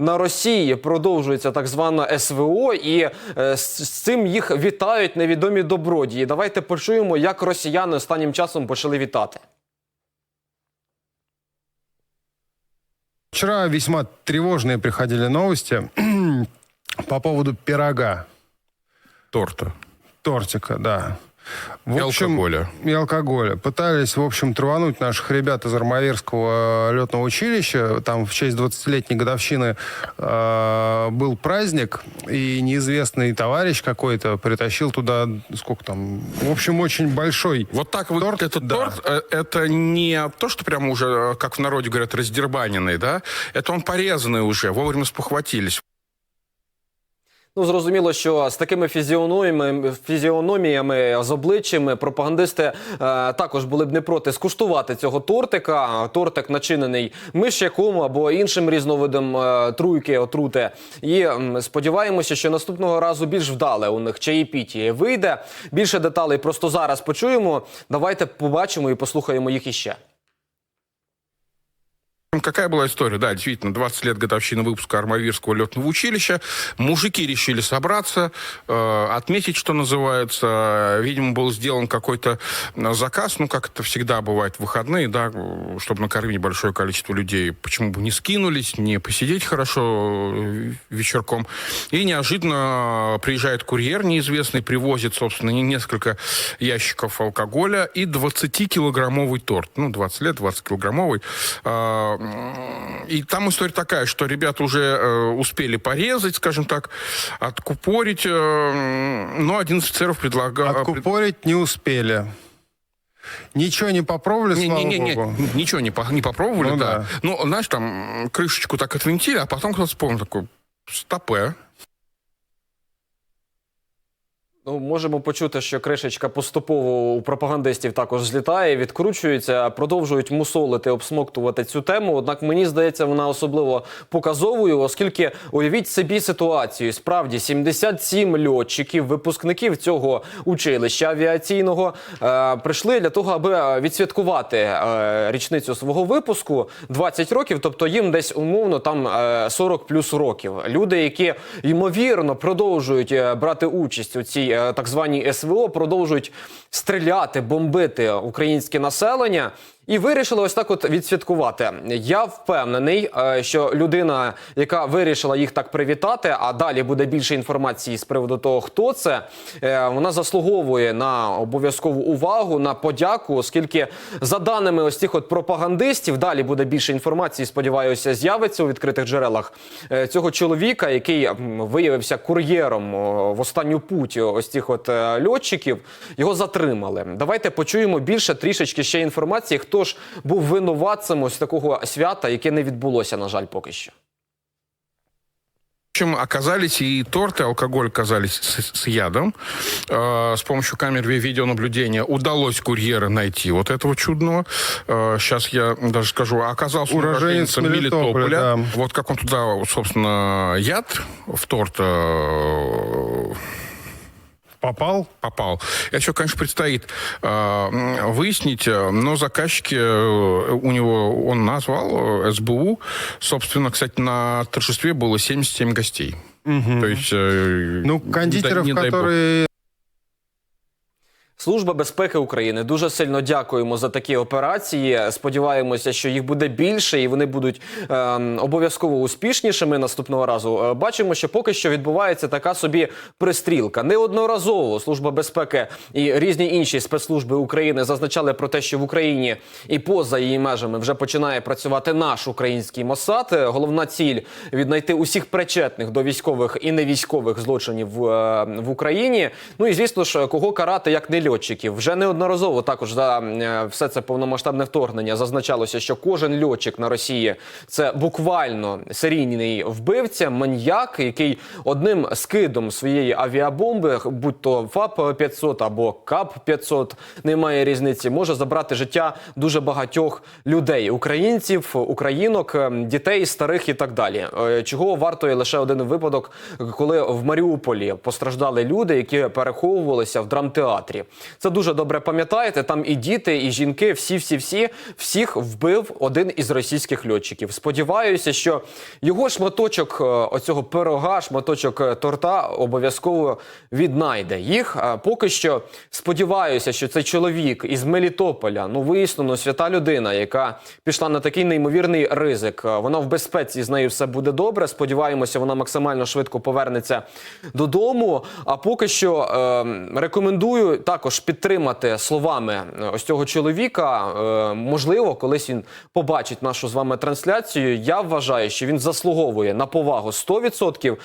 на Росії продовжується так звана СВО, і е, з з цим їх вітають невідомі добродії. Давайте почуємо, як росіяни останнім часом почали вітати. Вчера весьма тревожные приходили новости по поводу пирога, торта тортика, да. В и алкоголя. И алкоголя. Пытались, в общем, травануть наших ребят из Армавирского летного училища. Там в честь 20-летней годовщины э, был праздник, и неизвестный товарищ какой-то притащил туда, сколько там, в общем, очень большой Вот так вот Торт, этот да. торт, э, это не то, что прямо уже, э, как в народе говорят, раздербаненный, да? Это он порезанный уже, вовремя спохватились. Ну, зрозуміло, що з такими фізіономіями, фізіономіями з обличчями пропагандисти е, також були б не проти скуштувати цього тортика. Тортик начинений миш'яком або іншим різновидом е, труйки, отрути. І м, сподіваємося, що наступного разу більш вдале у них чаєпіті вийде. Більше деталей просто зараз почуємо. Давайте побачимо і послухаємо їх іще. Какая была история? Да, действительно, 20 лет годовщины выпуска Армавирского летного училища. Мужики решили собраться, э, отметить, что называется. Видимо, был сделан какой-то э, заказ, ну, как это всегда бывает в выходные, да, э, чтобы накормить большое количество людей. Почему бы не скинулись, не посидеть хорошо э, вечерком. И неожиданно приезжает курьер неизвестный, привозит, собственно, не- несколько ящиков алкоголя и 20-килограммовый торт. Ну, 20 лет, 20-килограммовый. А, м, И там история такая, что ребята уже э, успели порезать, скажем так, откупорить, э, но один из офицеров предлагал... Откупорить не успели. Ничего не попробовали, Не, слава не, не, не, богу. ничего не, по- не попробовали, Ну да. да. Ну, знаешь, там крышечку так отвинтили, а потом кто-то вспомнил такой, стопе. Ну, можемо почути, що кришечка поступово у пропагандистів також злітає, відкручується, продовжують мусолити, обсмоктувати цю тему. Однак мені здається, вона особливо показовою, оскільки уявіть собі ситуацію. Справді 77 льотчиків, випускників цього училища авіаційного е, прийшли для того, аби відсвяткувати е, річницю свого випуску 20 років. Тобто їм десь умовно там е, 40 плюс років. Люди, які ймовірно продовжують е, брати участь у цій е, так звані СВО, продовжують стріляти, бомбити українське населення. І вирішили ось так от відсвяткувати. Я впевнений, е, що людина, яка вирішила їх так привітати, а далі буде більше інформації з приводу того, хто це, е, вона заслуговує на обов'язкову увагу, на подяку, оскільки за даними ось цих от пропагандистів, далі буде більше інформації. Сподіваюся, з'явиться у відкритих джерелах е, цього чоловіка, який виявився кур'єром в останню путь ось цих от льотчиків. Його затримали. Давайте почуємо більше трішечки ще інформації. Хто ж був винуватцем ось такого свята, яке не відбулося, на жаль, поки що. В общем, оказались и торты, и алкоголь оказались с, с ядом. Э, с помощью камер ви- видеонаблюдения удалось курьера найти вот этого чудного. сейчас я даже скажу, оказался он Уроженец уроженцем Мелитополя, да. Вот как он туда, вот, собственно, яд в торт э, Попал? попал. Это все, конечно, предстоит э, м, выяснить, э, но заказчики э, у него, он назвал э, СБУ. Собственно, кстати, на торжестве было 77 гостей. То есть... э, Ну, кондитеров, не дай- не дай бог. которые Служба безпеки України дуже сильно дякуємо за такі операції. Сподіваємося, що їх буде більше і вони будуть ем, обов'язково успішнішими наступного разу. Е, бачимо, що поки що відбувається така собі пристрілка. Неодноразово служба безпеки і різні інші спецслужби України зазначали про те, що в Україні і поза її межами вже починає працювати наш український Моссад. Е, Головна ціль віднайти усіх причетних до військових і невійськових злочинів в, е, в Україні. Ну і звісно ж, кого карати як не льотчиків. Вже неодноразово також за е, все це повномасштабне вторгнення зазначалося, що кожен льотчик на Росії це буквально серійний вбивця, маньяк, який одним скидом своєї авіабомби, будь то ФАП 500 або КАП 500, немає різниці, може забрати життя дуже багатьох людей, українців, українок, е, дітей, старих і так далі. Е, Чого вартує лише один випадок, коли в Маріуполі постраждали люди, які переховувалися в драмтеатрі. Це дуже добре пам'ятаєте. Там і діти, і жінки, всі, всі, всі, всіх вбив один із російських льотчиків. Сподіваюся, що його шматочок е, оцього пирога, шматочок е, торта обов'язково віднайде їх. Поки що сподіваюся, що цей чоловік із Мелітополя, ну вияснено, свята людина, яка пішла на такий неймовірний ризик. Е, Вона в безпеці з нею все буде добре. Сподіваємося, вона максимально швидко повернеться додому. А поки що е, рекомендую також підтримати словами е, ось цього чоловіка. Е, можливо, колись він побачить нашу з вами трансляцію. Я вважаю, що він заслуговує на повагу 100%.